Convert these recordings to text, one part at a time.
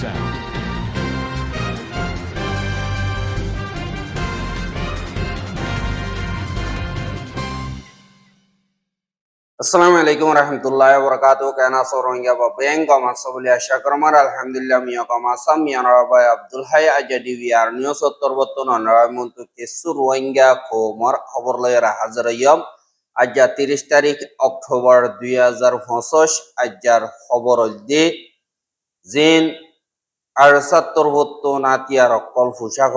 sound. আসসালামু আলাইকুম রহমতুল্লাহ বরকাত কেনা সরঙ্গা বা ব্যাংক আমার বলি আশা করমার আলহামদুলিল্লাহ মিয়া কমাসা মিয়া নরাবাই আব্দুল হাই আজাদি বিয়ার নিউ সত্তর বর্তন অনরায় মন্তু কেসু রোহিঙ্গা খবর খবর লয়ের হাজার ইয়ম আজ্জা তিরিশ তারিখ অক্টোবর দুই হাজার পঁচিশ আজ্জার খবর দি জিন আর সত্তর বর্তন আতিয়ার অকল পোশাক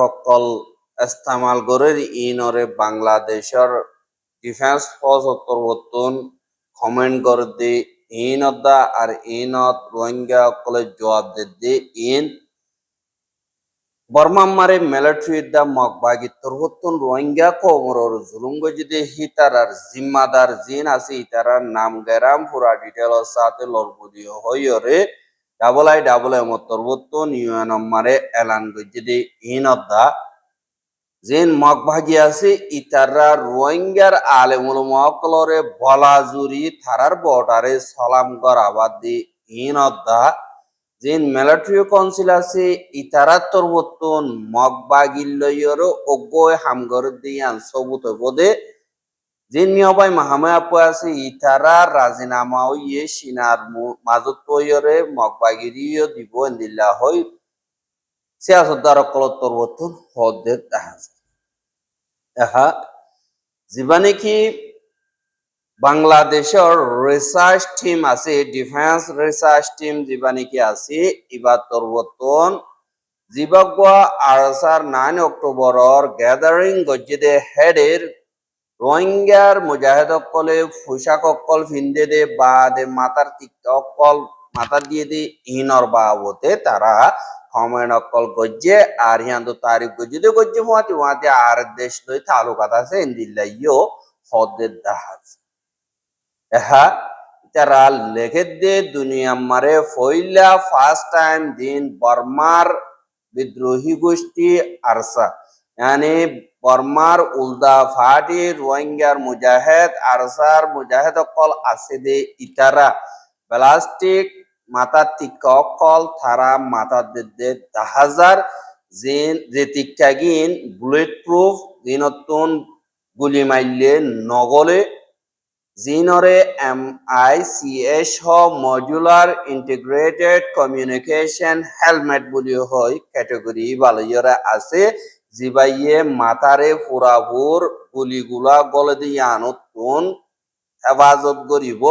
ইনরে ডিফেন্স ফোর্স কমেন্ট করে দি আর ইনত রোহিঙ্গা জবাব দে দি ইন। বর্মাম্মারে মিলিটারি দা মগবাগি তরহত্তন রোহিঙ্গা কোমরর জুলুঙ্গ যদি হিতার আর জিম্মাদার জিন আছে ইতারার নাম গেরাম পুরা ডিটেল সাথে লরবুদি হইরে ডাবল আই, ডাবল এম তরবত্তন ইউএন মারে এলান যদি ইন অদ্দা জিন মগভাগি আছে ইতারা রোহিঙ্গার আলেমুল মকলরে বলাজুরি থারার বর্ডারে সালাম গরাবাদ দি ইন অদ্দা জিন মিলিটারি কাউন্সিল আছে ইতারা তরবতন মগবাগিল্লয়র অজ্ঞ হামগর দিয়ান সবুত বোদে জিন নিয়বাই মাহামে আপু আছে ইতারা রাজিনামা ইয়ে সিনার মাজত তৈয়রে মগবাগিরিও দিব দিল্লা হই সিয়াসতদার কল তরবতন হদ্দের দেখা এহা যিবা নেকি বাংলাদেশৰ ৰিচাৰ্চ টিম আছে ডিফেন্স ৰিচাৰ্চ টিম যিবা নেকি আছে ইবা তৰবতন জিবাগুৱা আৰচাৰ নাইন অক্টোবৰৰ গেদাৰিং গজ্জিদে হেডেৰ রোহিঙ্গার মুজাহিদসকলে পোশাক অকল ফিন্দে দে বা দে মাতার অকল মাতার দিয়ে দে ইনর বাবতে তারা কমেন্ট অকল গজ্জে, আর হিয়ান্দো তারিখ গজ্জে দে গজ্জে হুয়াতে হুয়াতে আর দেশ লই তালুকাত আছে ইন্দিল্লা ইয়ো হদ্দের দাহাজ। এহা তারা লেখে দে দুনিয়া মারে ফইলা ফার্স্ট টাইম দিন বর্মার বিদ্রোহী গোষ্ঠী আরসা। यानी বর্মার উলদা ফাটি রোহিঙ্গার মুজাহেদ আরসার মুজাহেদ অকল আছে দে ইতারা প্লাস্টিক মাথা টিকা অকল থারা মাথা দে জিন যে টিকাগিন বুলেট প্রুফ জিনতুন গুলি মাইলে নগলে জিনরে এম আই সি এস হ মডুলার ইন্টিগ্রেটেড কমিউনিকেশন হেলমেট বুলি হয় ক্যাটেগরি বালয়রে আছে জিবাইয়ে মাথারে ফুরাবুর গুলিগুলা গলে দিয়ে আনতুন হেফাজত করিব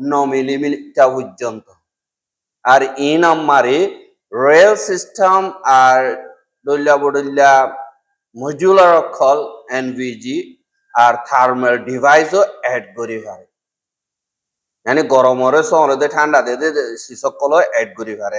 ন মিলিমিটার পর্যন্ত। আর ই নম্বরে রেল সিস্টেম আর দল্যা বদল্যা মজুলার অক্ষল এনভিজি আর থার্মাল ডিভাইসও এড করি পারে মানে গরমরে শহরে ঠান্ডা দিয়ে শিশকল এড করি পারে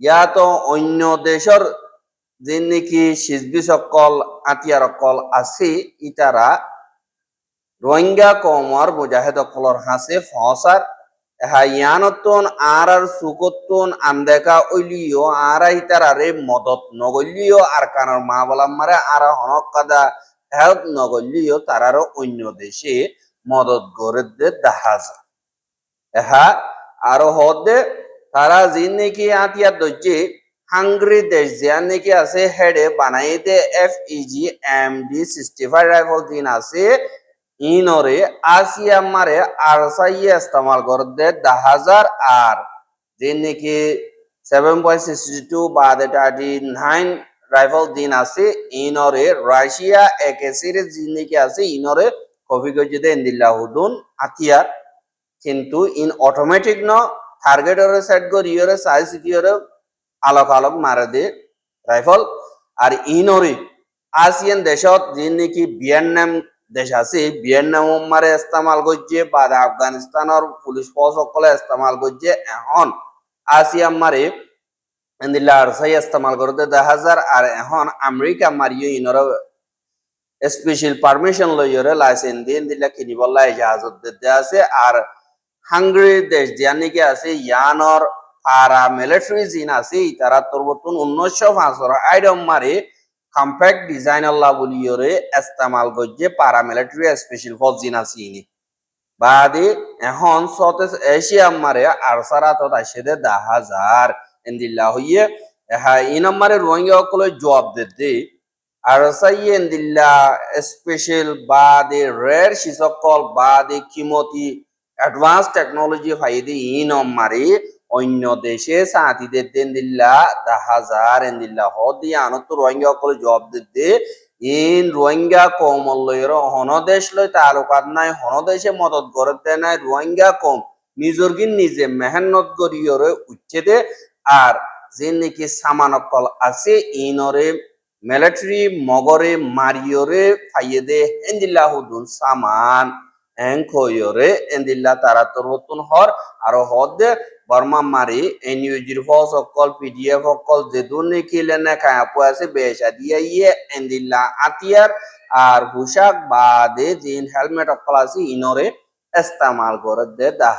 ইয়াত অন্য দেশৰ যে সকল আতিয়ার সকল আছে ইতারা রোহিঙ্গা কমর মুজাহিদ সকলর হাসে ফসার এহা ইয়ানতন আর আর সুকতন আন্দেকা ওইলিও আর ইতারারে মদত নগলিও আর কানার মা বলাম মারে আর হনক কাদা হেল্প নগলিও তারারও অন্য দেশে মদত গড়ে দেখা যায় এহা আরও হদে তারা জিন নাকি আতিয়া দজ্জে হাঙ্গরি দেশ জিয়ান নাকি আছে, হেডে বানাইতে F E G M D sixty five rifle দিন আছে। ইনরে আসিয়া মারে আর সাইয়ে ইস্তেমাল করতে দা হাজার আর জিন নাকি সেভেন পয়েন্ট সিক্সটি টু বা থার্টি নাইন রাইফল দিন আছে। ইনরে রাশিয়া একে সিরিজ জিন নাকি আছে ইনরে কফি গজিদে ইন্দিল্লাহুদুন আতিয়ার কিন্তু ইন অটোমেটিক ন টার্গেটরে সেট করি ইয়রে সাইজ ইয়রে আলোক আলোক মারে দে রাইফল আর ইনরে আসিয়ান দেশত যে নাকি ভিয়েতনাম দেশ আছে ভিয়েতনাম মারে ইস্তেমাল করছে বা আফগানিস্তানের পুলিশ ফোর্স সকলে ইস্তেমাল করছে এখন। আসিয়ান মারে আরসাই ইস্তেমাল করতে দেখা যার আর এখন আমেরিকা মারিও ইনর স্পেশাল পারমিশন লইরে লাইসেন্স দিয়ে দিলা কিনিবল্লা জাহাজত দিতে আছে। আর হাঙ্গরি দেশ দিয়া নাকি আছে ইয়ানর পারা মিলিটারি জিন আছে তারা তোর বর্তন উনিশশো পাঁচশো আইডম মারে কম্প্যাক্ট ডিজাইন আল্লাহ বলিয়রে ইস্তেমাল করছে পারা মিলিটারি স্পেশাল ফোর্স জিন আছে ইনি। বাদে এখন সতেজ এশিয়া মারে আর সারা তো আসে দে হাজার এন্দিল্লা হইয়ে হ্যাঁ ই নম্বরে রোহিঙ্গা সকলে জবাব দিতে আর সাইয়ে এন্দিল্লা স্পেশাল বাদে রেয়ার শিসকল বাদে কিমতি অ্যাডভান্স টেকনোলজি ফাইদে ই নম্বরে অন্য দেশে সাথীদের দেন দিল্লা দা হাজার এন্দিল্লা হদি আনত রোহিঙ্গা সকলে জবাব দিতে ইন রোহিঙ্গা কৌমল লইর হনদেশ লই তালুকাত নাই হনদেশে মদত করতে নাই, রোহিঙ্গা কম। নিজর গিন নিজে মেহনত করিয়রে উচ্ছেদে আর যে নাকি সামানকল আছে, ইনরে মিলিটারি মগরে মারিয়রে ফাইয়েদে এন্দিল্লা হুদুন সামান। এন্দিল্লা অকল পিডিএফ অকল দিয়ে এন্দিল্লা বাদে হেলমেট অকল আছে দে দা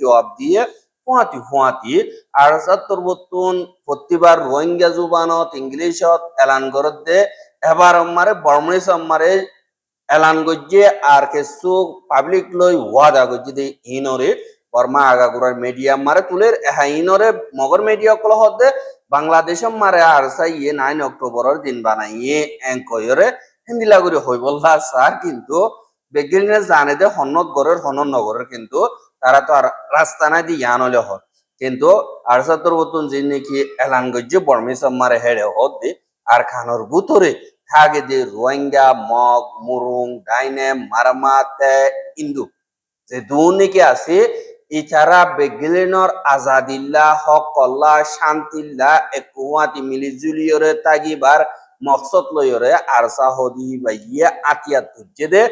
জবাব দিয়ে ফুয়াতি ফুয়াতি আর সত্তর বতুন প্রতিবার রোহিঙ্গা জুবানত ইংলিশত এলান করে দে এবার আমারে বর্মনিস আমারে এলান গজ্জে আর কিছু পাবলিক লই ওয়াদা গজ্জে দে ইনরে, বর্মা আগাগুড়ার মিডিয়া মারে তুলের হ্যাঁ ইনরে মগর মিডিয়া কল হদে বাংলাদেশ মারে আর সাই ইয়ে নাইন অক্টোবরের দিন বানাইয়ে এঙ্কয়রে হিন্দিলা করে হই বললা স্যার কিন্তু বেগিলিনে জানে দে হন্নত গড়ের হনন নগরের কিন্তু, তারা তো আর রাস্তা নাই দিয়ে হলে হত কিন্তু আর সত্তর বতুন যে নাকি এলান গজ্জে বর্মিসম মারে হেড়ে দে, আর খানোর বুতরে থাকে রোহিঙ্গা, মগ, মুরুং, ডাইনে, মারামাতে, ইন্দু। যে দুর্নীতি আছে, এছাড়া বেগিলিনর আজাদিল্লা হক কল্লা শান্তিল্লা, একুয়াতি মিলি জুলিয়রে তাগিবার মকসদ লয়রে আর সাহদি বাইয়ে আতিয়া তুজে দে।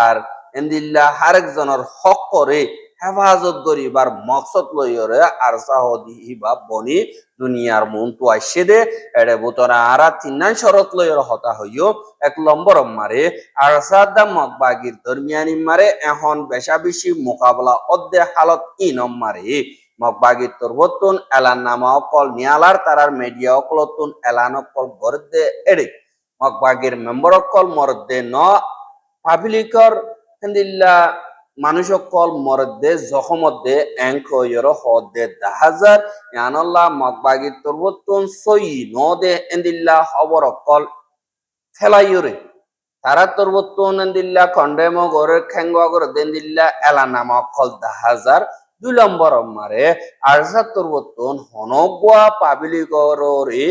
আর এন্দিল্লা হারেকজনের হক করে হেফাজত করিবার মকসদ লইরে আর সাহদি বা বনি দুনিয়ার মন তো আসে দে, এড়ে বুতরা আরা তিনান শরত লইর হতা হইও, এক নম্বর মারে আর সাদা মকবাগির দরমিয়ানি মারে, এখন বেশা বেশি মোকাবলা অদ্দে হালত ইনম মারে। মকবাগির তরবতুন এলান নামা অকল নিয়ালার, তারার মিডিয়া অকলতুন, এলান অকল গরদে এড়ে। মকবাগির মেম্বর অকল মরদে ন, পাবলিকর, হেন্দিল্লা মরদে জখমদে এঙ্ক ইয়র হদে দাহাজার ইয়ানল্লাহ মকবাগির তরবতুন সই নদে এন্দিল্লা খবর অকল ফেলাইয়রে তারা তরবতুন এন্দিল্লা খন্ডেম গরে খেঙ্গ গর দেন্দিল্লা এলানাম অকল দাহাজার দুই নম্বর মারে আরজা তরবতুন হনগুয়া পাবলিকরে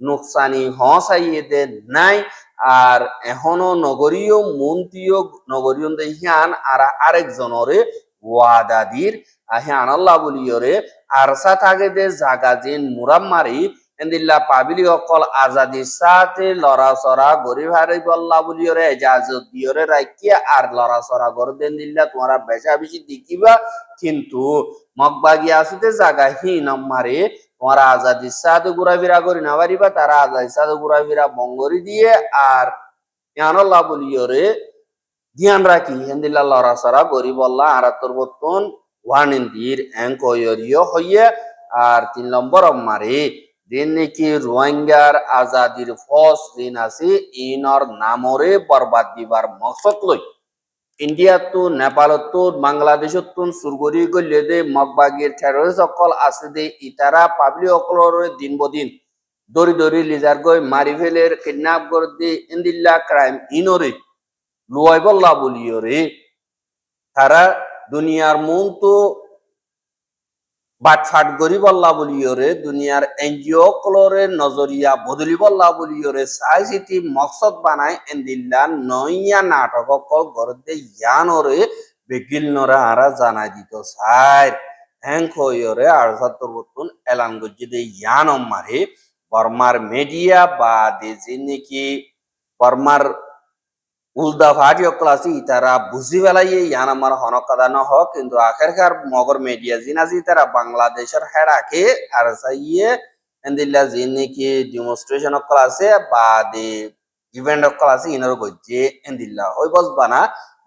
নুকসানি হসাইয়ে দে, নাই আর এখনও নগরীয় মন্ত্রীয় নগরীয় হিয়ান আর আরেকজনরে ওয়াদাদির আহিয়ান আল্লাহ বলিয়রে, আরসা থাকে দে জাগা জিন মুরাম্মারি এন্দিল্লা পাবিলি অকল আজাদি সাথে লড়া সরা গরিব হারি বল্লা বলিয়রে এজাজত দিয়রে রাখিয়া আর লড়া সরা গর দেন দিল্লা তোমারা বেশা বেশি দেখিবা, কিন্তু মগবাগি আসিতে জাগা হি নম্মারে তোমারা আজাদি সাথে ঘুরাফেরা করি না পারিবা, তারা আজাদি সাথে ঘুরাফেরা বঙ্গরি দিয়ে আর ইয়ানল্লাহ বলিয়রে ধ্যান রাখি হেন্দিল্লা লড়া সরা গরিব আল্লাহ আর তোর বর্তন ওয়ানিন্দির এঙ্কয়রিয় হইয়ে আর তিন নম্বর মারে। নাকি রোহিঙ্গার আজাদির ফস আছে ইনর নামরে বরবাদ দিবার মকসদ লই। সুরগরি গলে দে মগবাগির টেরোরিস্ট অকল আছে দে ইতারা অকলর দিন বদিন দরি দরি লিজার গই মারি ফেলের কিডন্যাপ করে দে ইন্দিল্লা ক্রাইম ইনরে। লুয়াইবল্লা বলিয়রে। তারা দুনিয়ার মন তো বাটফাট গরিবল্লা বলিয়রে, দুনিয়ার এনজিও কলরে নজরিয়া বদলিবল্লা বলিয়রে চিতি মকসদ বানাই এন্দিল্লা নইয়া নাটক কল গরদে ইয়ানরে বেগিল নরে আরা জানাই দিত চাই হ্যাং খয়রে আর সাত্তর বতুন এলান গজ্জি দে ইয়ান মারে, বর্মার মিডিয়া বা দে যে নাকি বর্মার উল্দা ফাটি ক্লাসি তারা বুঝি ফেলাইয়ে ইয়ান আমার হনকাদা ন হোক কিন্তু আখেরকার মগর মিডিয়া জিনাজি তারা বাংলাদেশের হেরাকে আর সাইয়ে এন্দিল্লা জিন নাকি ডেমনস্ট্রেশন ক্লাসে বা দি ইভেন্ট ক্লাসে ইনর গজ্জে এন্দিল্লা ওই বস বানা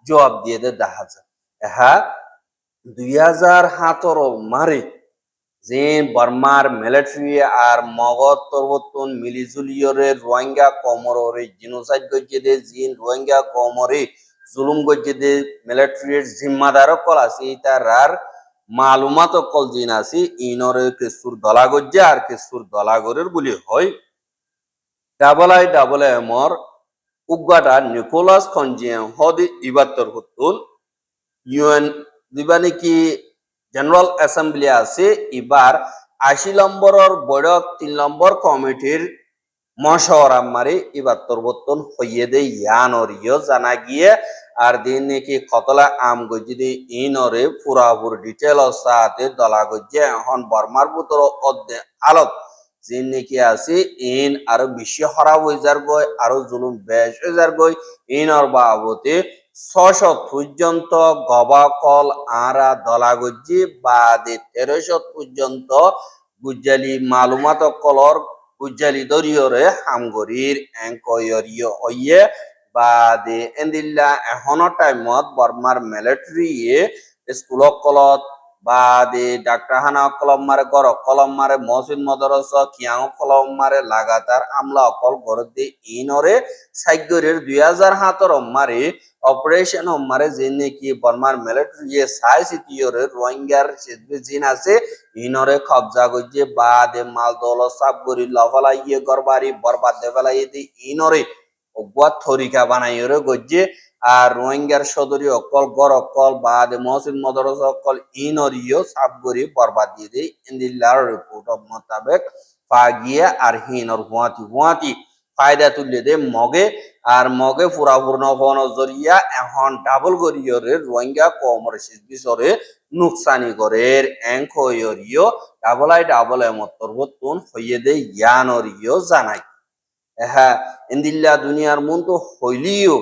জবাব দিয়ে দে দেখা যায় হ্যাঁ দুই হাজার সাতর মারে যে বর্মার মিলিটারি আর মগধ তরবতন মিলিজুলিয়রে রোহিঙ্গা কমরে জিনোসাইড গজ্জে দে জিন, রোহিঙ্গা কমরে জুলুম গজ্জে দে মিলিটারির জিম্মাদার কল আছে। তার আর মালুমাত কল জিন আছে। ইনরে কেসুর দলা গজ্জে আর কেসুর দলা গরের বলি হয় ডাবল আই, ডাবল এম এমর উগাটা নিকোলাস খঞ্জিয়াম হদি ইবাত্তর হতুল ইউএন দিবা নাকি জেনারেল অ্যাসেম্বলি আছে, এবার আশি নম্বরের বৈঠক, তিন নম্বর কমিটির মশওয়ারা মারি এবার তোরবর্তন হইয়ে দে ইয়ানর ইয় জানা গিয়ে, আর দিন নাকি কতলা আম গজি দি ইনরে পুরাপুর ডিটেল সাথে দলা গজিয়ে এখন বর্মার বুতর অধ্যে আলত। যে নাকি আছে, ইন আরও বেশি খারাপ হয়ে যার গই আরও জুলুম বেশ হয়ে যার গই ইনর বাবতে ছশ পর্যন্ত গবাকল, আরা, দলাগজ্জি বাদে তেরোশ পর্যন্ত গুজালি মালুমাত কলর গুজালি দরিয়রে হামগরির এঙ্কয়রিয় হইয়ে বাদে এন্দিল্লা এখনও টাইমত বর্মার মিলিটারি স্কুল কলত বাদে ডাক্তার হানা কলম মারে গর কলম মারে মহসিন মদরস কিয়াং কলম মারে লাগাতার আমলা অকল গরত দিয়ে ইনরে সাইগরের দুই হাজার হাতর মারে অপারেশন মারে যে নাকি বর্মার মিলিটারি সাই সিটিওরে রোহিঙ্গার জিন আছে, ইনরে কবজা গজ্জে বাদে মাল দল সাব গরি লফলা ইয়ে গরবারি বরবাদ দে ফেলাই দি ইনরে অগুয়া থরিকা বানাইরে গজ্জে আর রোহিঙ্গার সদরী অকল গর অকল বাদে মহসিন মদরস অকল ইনরিও সাব গরি বরবাদ দিয়ে দেই ইন্দিল্লার রিপোর্ট মোতাবেক ফাগিয়া আর হিনর হুয়াতি। হুয়াতি ফায়দা তুলে দে মগে আর মগে পুরাপূর্ণ হন জরিয়া এখন ডাবল গরিয়রে রোহিঙ্গা কমর বিচরে নুকসানি গরের এঙ্ক হইয়রিও ডাবল আই ডাবল এমতর বতুন হইয়ে দে ইয়ানরিও জানাই। হ্যাঁ ইন্দিল্লা দুনিয়ার মন তো হইলিও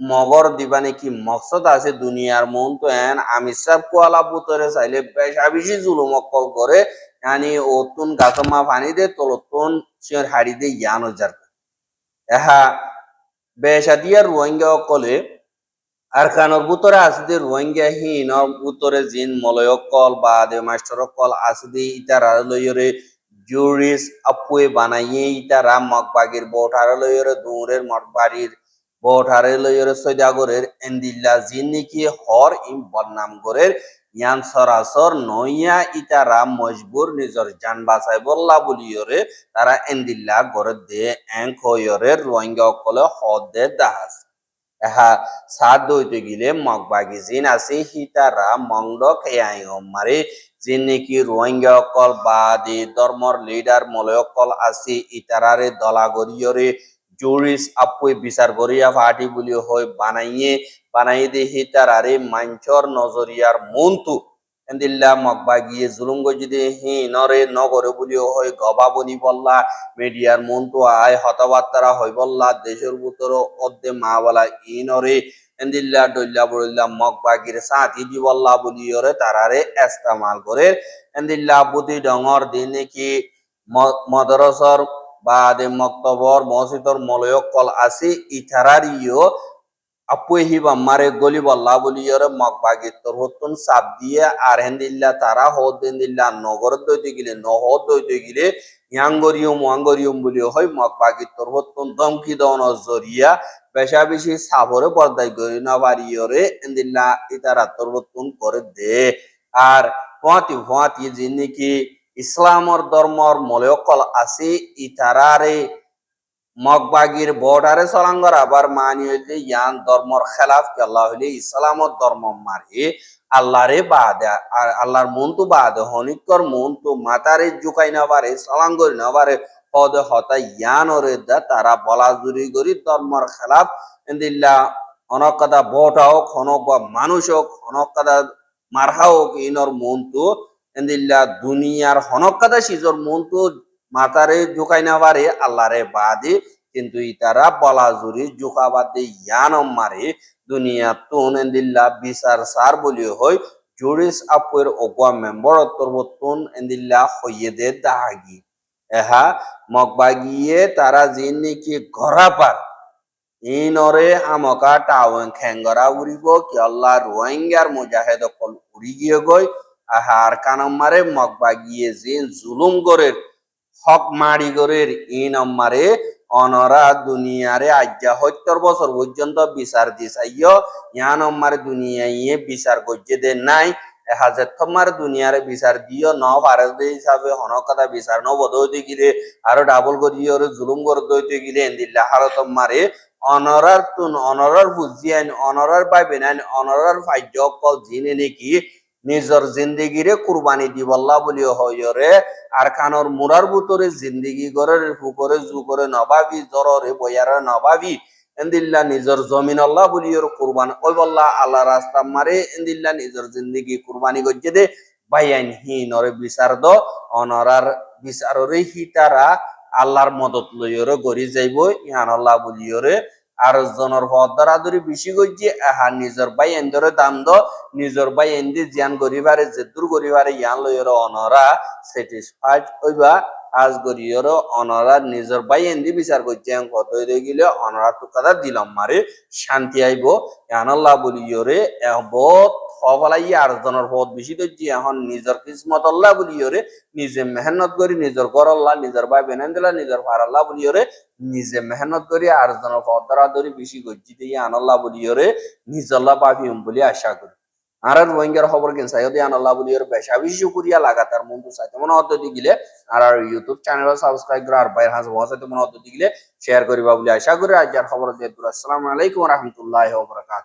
মগর দিবানে কি মকসদ আছে দুনিয়ার মন তো এন আমি সব কোয়ালা বুতরে চাইলে বেশা বেশি জুলুম অকল করে yani ওতুন গাছমা পানি দে তলতুন সিয়র হাড়ি দে, ইয়ানো যার এহা বেশা দিয়া রোহিঙ্গা অকলে আর খানোর বুতরে আছে দে রোহিঙ্গা হিন বুতরে জিন মলয় কল বা দে মাস্টার কল আছে যে ইতারা লইরে জুরিস আপুয়ে বানাইয়ে ইতারা মগবাগির বোঠারে লইরে দূরের মঠবাড়ির সৈদাগরের এন্দিল্লা জিন নাকি হর ইম ইয়ান সরাসর নইয়া ইতারা মজবুর নিজর জান বললা বলিয়রে, তারা এন্দিল্লা দে এং রোহিঙ্গা অকলে এহা সাত দইতে গিলে মগবাগি জিন আছে হিতারা মংড খেয়াই মারে নাকি রোহিঙ্গা অকল বা ধর্মর লিডার মলয় অকল আছে ইতারারে দলা গরিয়রে জুরিস আপুই বিচার করিয়া ফাটি বলি হয় বানাইয়ে, বানাই দে হিতারারে মাঞ্চর নজরিয়ার মন্তু এন্দিল্লা মগবা গিয়ে জুলুম গজিদে হি নরে নগরে বলি হয় গবা বনি বললা মিডিয়ার মন্তু আয় হতবার্তারা হই বললা দেশের ভিতর অর্ধে মা বলা ইনরে এন্দিল্লা ডল্লা বড়িল্লা মগবাগির সাথী দি বললা বলি ওরে তারারে এস্তামাল করে এন্দিল্লা বুদ্ধি ডঙর দিনে কি মদরসর বাদে মক্তবর মসজিদর মলয় কল আছে ইথারারিও আপুয়ে হিবা মারে গলি বল্লা বলিয়রে মগবাগি তোর হতুন সাপ দিয়ে আর হেন্দিল্লা তারা হদ দিল্লা নগর দইতে গিলে নহদ দইতে গিলে ইয়াঙ্গরিয়ম ওয়াঙ্গরিয়ম বলি হয় মগবাগি তোর হতুন ধমকি দন জরিয়া বেশা বেশি সাবরে বর্দাই গরি না বাড়িয়রে হেন্দিল্লা ইতারা তোর হতুন করে দে আর ফুয়াতি ফুয়াতি যে নাকি ইসলামর ধর্মর মলয়কল আছে ইতারারে, মগবাগির বর্ডারে চলাঙ্গর আবার মানি হইলে ইয়ান ধর্মর খেলাফ আল্লাহ হইলে ইসলামর ধর্ম মারি আল্লাহরে বাদে, আর আল্লাহর মন তো বাদে, হনিকর মন তো মাতারে জুকাই না পারে চলাঙ্গরি না পারে হদে হতা ইয়ান ওরে দা, তারা বলা জুরি গরি ধর্মর খেলাফ। এন্দিল্লা অনকদা বটা হোক, হনক বা মানুষ হোক, হনকদা মারহা হোক, ইনর মন তো এন্দিল্লা দুনিয়ার হনকদা সিজর মন তো মাতারে ঢুকাই না পারে আল্লাহরে বাদে, কিন্তু ইতারা বলা জুরি জুকাবাদে ইয়ানম মারি, দুনিয়া তুন এন্দিল্লা বিচার সার বলি হই, জুরিস আপুর ওগুয়া মেম্বর তরবতুন এন্দিল্লা হইয়ে দে দাহাগি। এহা মগবাগিয়ে তারা জিন নাকি ঘরা পার। ইনরে আমকা টাওয়েন খেঙ্গরা উড়িব, কি আল্লাহ রোহিঙ্গার মুজাহেদ কল উড়ি গিয়ে গই আহার কানম মারে মগবাগিয়ে যে জুলুম গরের, হক মারি গরের ইন মারে অনরা দুনিয়ারে আজ্ঞা সত্তর বছর পর্যন্ত বিচার দিছাইয় ইয়ান মারে দুনিয়ায় বিচার গজ্জে দে নাই। এহাজের তোমার দুনিয়ারে বিচার দিও ন পারে হিসাবে হনকতা বিচার, ন বদ হইতে গিলে, আরও ডাবল করিয়ে জুলুম করে দইতে গিলে, এন্দিল্লা হারত মারে অনরার তুন, অনরার বুঝিয়ান অনরার পাইবেন অনরার ফাইজ কল জিনে নাকি নিজর জিন্দিগিরে কুরবানি দিবল্লা বলি হইরে আর কানর মুরার বুতরে জিন্দিগি করে ফুকরে জু করে নবাবি, জররে বয়ারে নবাবি এন্দিল্লা নিজর জমিন, আল্লাহ বলি ওর কুরবান ওই বল্লা, আল্লাহ রাস্তা মারে এন্দিল্লা নিজর জিন্দিগি কুরবানি গজ্জে দে বাইয়ান হি, নরে বিচার দ, অনরার বিচাররে হি তারা আল্লাহর মদত লইরে গড়ি যাইব, ইহান আল্লাহ বলিওরে আর জনের আদরি বেশি করছি এহা নিজের বাই এন্দরে দাম দ, নিজের বাই এন্দি জিয়ান গরিবারে জেদুর গরিবারে ইয়ান লইয়ের অনরা স্যাটিসফাইড হইবা, আজ গরিয়র অনরা নিজের বাই এন্দি বিচার করছে কত গেলে অনরা তো কথা দিলাম মারে, শান্তি আইব, ইয়ান আল্লাহ বলিওরে হবলাই আর জনের বেশি দর্জি এখন নিজর কিসমত আল্লাহ বলিওরে নিজে মেহনত করি, নিজের ঘর আল্লাহ, নিজের ভাই বেনেন দিলা, নিজের ভার আল্লাহ বলিওরে নিজে মেহনত করি আর জন ফদরা ধরি, বেশি গজ্জি দিয়ে আনাল্লাহ বলিওরে নিজ আল্লাহ পাবিম বলি আশা করি। আর আর রোহিঙ্গার খবর কেন চাই দিয়ে আনাল্লাহ বলিওরে বেশা বেশি করিয়া লাগাতার মন্দ চাইতে মনে পদ্ধতি গিলে আর আর ইউটিউব চ্যানেল সাবস্ক্রাইব করে আর বাইর হাস চাইতে মনে পদ্ধতি গিলে শেয়ার করিবা বলে আশা করি। আজ খবর দিয়ে আসসালামু আলাইকুম রহমতুল্লাহ বরকাত